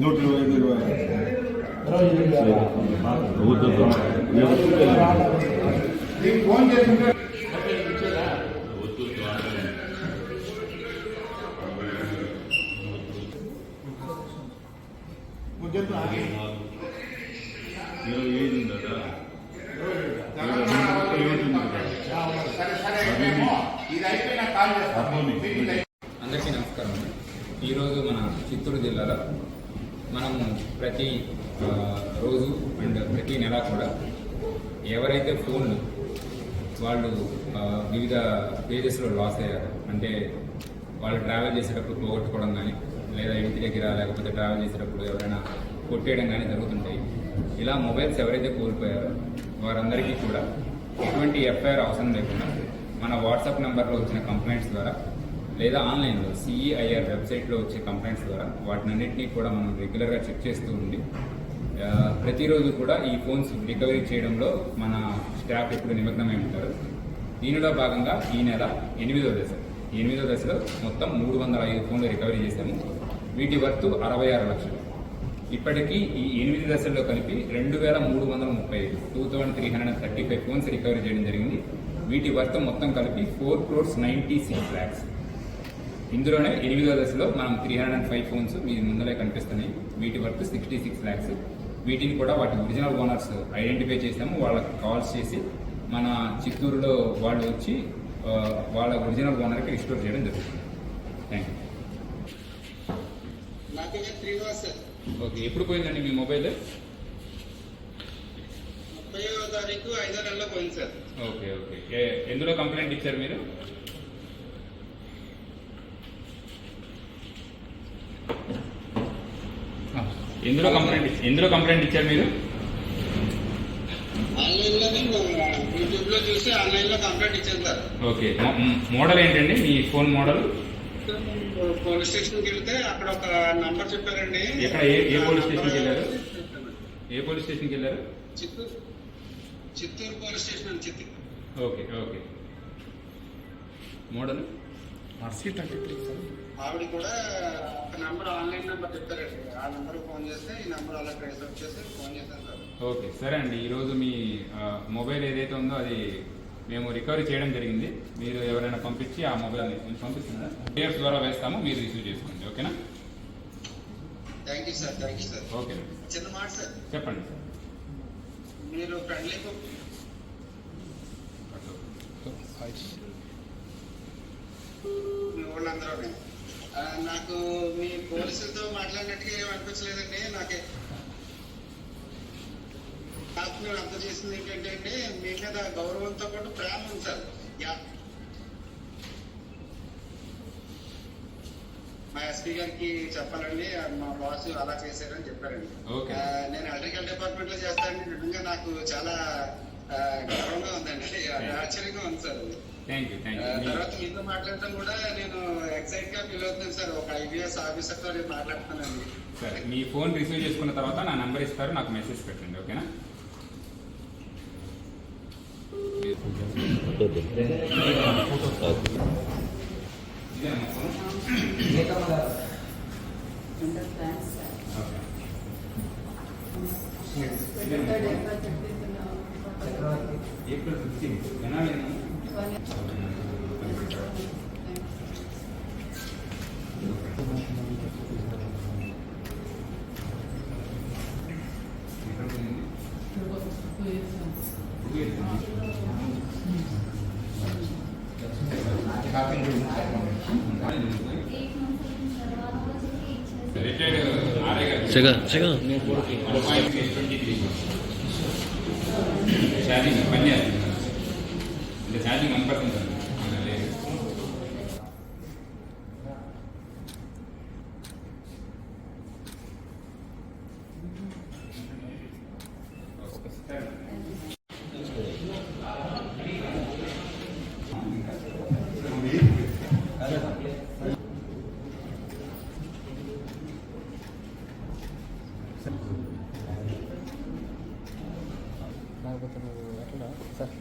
నూట ఇరవై ఐదు ఇరవై నీకు ఫోన్ చేసింటే నువ్వు చెప్పు ఆగి. అందరికీ నమస్కారం ఈరోజు మన చిత్తూరు జిల్లాలో మనము ప్రతి రోజు అండ్ ప్రతి నెల కూడా ఎవరైతే ఫోన్లు వాళ్ళు వివిధ పేజెస్లో లాస్ అయ్యారు అంటే వాళ్ళు ట్రావెల్ చేసేటప్పుడు పోగొట్టుకోవడం కానీ లేదా ఇంటి దగ్గర లేకపోతే ట్రావెల్ చేసేటప్పుడు ఎవరైనా కొట్టేయడం కానీ జరుగుతుంటాయి. ఇలా మొబైల్స్ ఎవరైతే కోల్పోయారో వారందరికీ కూడా ఎటువంటి ఎఫ్ఐఆర్ అవసరం లేకుండా మన వాట్సాప్ నెంబర్లో వచ్చిన కంప్లైంట్స్ ద్వారా లేదా ఆన్లైన్లో సిఈఐఆర్ వెబ్సైట్లో వచ్చే కంప్లైంట్స్ ద్వారా వాటినన్నింటినీ కూడా మనం రెగ్యులర్గా చెక్ చేస్తూ ఉండి ప్రతిరోజు కూడా ఈ ఫోన్స్ రికవరీ చేయడంలో మన స్టాఫ్ ఎప్పుడు నిమగ్నమై ఉంటారు. దీనిలో భాగంగా ఈ నెల ఎనిమిదో దశ ఎనిమిదో దశలో మొత్తం మూడు వందల ఐదు ఫోన్లు రికవరీ చేశాము. వీటి వర్త్ అరవై ఆరు లక్షలు. ఇప్పటికీ ఈ ఎనిమిది దశల్లో కలిపి రెండు వేల మూడు వందల ముప్పై ఐదు two thousand three hundred thirty five phones recovery చేయడం జరిగింది. వీటి వర్త్ మొత్తం కలిపి four crores ninety six lakhs ఇందులోనే ఎనిమిదో దశలో మనం three hundred and five phones మీ ముందరే కనిపిస్తున్నాయి. వీటి వర్త్ సిక్స్టీ సిక్స్ ల్యాక్స్ వీటిని కూడా వాటి ఒరిజినల్ ఓనర్స్ ఐడెంటిఫై చేసాము వాళ్ళకి కాల్స్ చేసి మన చిత్తూరులో వాళ్ళు వచ్చి వాళ్ళ ఒరిజినల్ ఓనర్కి రిస్టోర్ చేయడం జరుగుతుంది. థ్యాంక్ యూ ఓకే ఎప్పుడు పోయిందండి మీ మొబైల్? తారీఖు ఐదో నెలలో పోయింది సార్. Okay okay. ఎందులో కంప్లైంట్ ఇచ్చారు మీరు? ఎందులో కంప్లైంట్ ఎందులో కంప్లైంట్ ఇచ్చారు మీరు? యూట్యూబ్లో చూసి ఆన్లైన్లో కంప్లైంట్ ఇచ్చాను సార్. ఓకే. మోడల్ ఏంటండి? మీ ఫోన్ మోడల్? పోలీస్ స్టేషన్కి వెళ్తే అక్కడ ఒక నంబర్ చెప్పారండి. ఎక్కడ? ఏ- పోలీస్ నంబర్ వెళ్ళారు? ఏ పోలీస్ స్టేషన్కి వెళ్ళారు? చిత్తూరు. చిత్తూరు పోలీస్ స్టేషన్ అండి చిత్తూరు ఓకే ఓకే. మోడల్? ఆవిడ కూడా ఒక నంబర్ ఆన్లైన్ నంబర్ చెప్పారండి. ఆ నంబర్ ఫోన్ చేస్తే ఈ నంబర్ అలా ట్రేస్ అవుట్ చేసి ఫోన్ చేశాను సార్. ఓకే సరే అండి. ఈరోజు మీ మొబైల్ ఏదైతే ఉందో అది మేము రికవరీ చేయడం జరిగింది. మీరు ఎవరైనా పంపించి ఆ మొబైల్ని కొంచెం పంపిస్తుందా డిఎఫ్ ద్వారా వేస్తాము మీరు రిసీవ్ చేసుకోండి. ఓకేనా? Thank you sir thank you sir. Okay. చిన్న మాట సార్. చెప్పండి మీరు ఫ్రెండ్లీ మీ వాళ్ళందరూ నాకు మీ పోలీసులతో మాట్లాడినట్టుగా ఏం అనిపించలేదండి నాకే. నాకు అర్థం చేసింది ఏంటంటే అండి మీ మీద గౌరవంతో పాటు ప్రేమ ఉంది సార్ యా మా ఎస్పీ గారికి చెప్పాలండి. మా బాస్ అలా చేశారని చెప్పారండి. నేను ఎలక్ట్రికల్ డిపార్ట్మెంట్లో చేస్తానని నిజంగా నాకు చాలా గర్వంగా ఉందండి. ఆశ్చర్యంగా ఉంది సార్ అది. Thank you thank ah, you తర్వాత మీతో మాట్లాడటం కూడా నేను ఎక్సైట్గా ఫీల్ అవుతున్నాను సార్. ఒక ఐబీఎస్ ఆఫీసర్తో నేను మాట్లాడుతున్నానండి. సరే మీ ఫోన్ రిసీవ్ చేసుకున్న తర్వాత నా నెంబర్ ఇస్తారు నాకు మెసేజ్ పెట్టండి ఓకేనా? ఓకే. ఏప్రిల్ ఫిఫ్టీన్ ఎనాలేనా ఎక్కడ పోయింది? కాపీ గురించి రిటైర్డ్ ఆర్ఐ గారు చెగా ఛార్జింగ్ పని చేస్తుంది అంటే ఛార్జింగ్ వన్ పర్సెంట్ లేదు లేకపోతే నువ్వు ఎట్లా? సార్.